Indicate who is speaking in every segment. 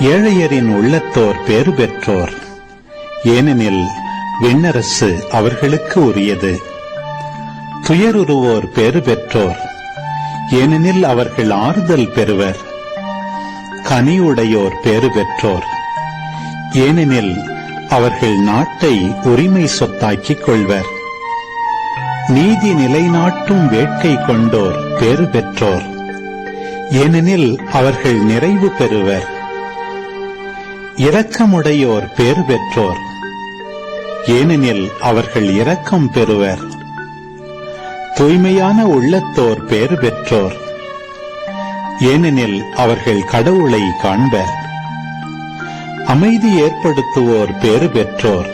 Speaker 1: ஏழையரின் உள்ளத்தோர் பேறு பெற்றோர். ஏனெனில் விண்ணரசு அவர்களுக்கு உரியது. துயருருவோர் பேறு பெற்றோர். ஏனெனில் அவர்கள் ஆறுதல் பெறுவர். கனியுடையோர் பேறு பெற்றோர். ஏனெனில் அவர்கள் நாட்டை உரிமை சொத்தாக்கிக் கொள்வர். நீதி நிலைநாட்டும் வேட்கை கொண்டோர் பேறு பெற்றோர். ஏனெனில் அவர்கள் நிறைவு பெறுவர். இரக்கமுடையோர் பேர் பெற்றோர். ஏனெனில் அவர்கள் இரக்கம் பெறுவர். தூய்மையான உள்ளத்தோர் பேர் பெற்றோர். ஏனெனில் அவர்கள் கடவுளை காண்பர். அமைதி ஏற்படுத்துவோர் பேறு பெற்றோர்.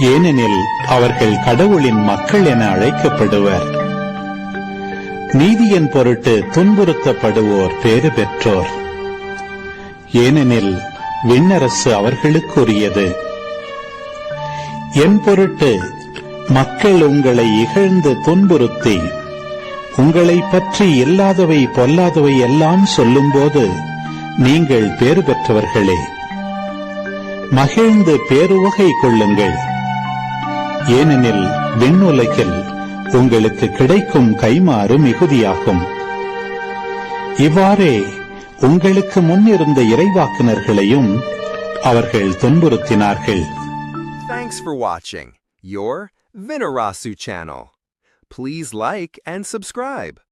Speaker 1: ஏனெனில் அவர்கள் கடவுளின் மக்கள் என அழைக்கப்படுவர். நீதியின் பொருட்டு துன்புறுத்தப்படுவோர் பேறு பெற்றோர். ஏனெனில் விண்ணரசு அவர்களுக்குரியது. என் பொருட்டு மக்கள் உங்களை இகழ்ந்து துன்புறுத்தி உங்களை பற்றி இல்லாதவை பொல்லாதவை எல்லாம் சொல்லும்போது நீங்கள் பேறு பெற்றவர்களே. மகிழ்ந்து பேருவகை கொள்ளுங்கள். ஏனெனில் விண்ணுலகில் உங்களுக்கு கிடைக்கும் கைமாறு மிகுதியாகும். இவ்வாறே உங்களுக்கு முன்னிருந்த இறைவாக்கினர்களையும் அவர்கள் துன்புறுத்தினார்கள்
Speaker 2: Thanks for watching your Vinarasu channel. Please like and subscribe.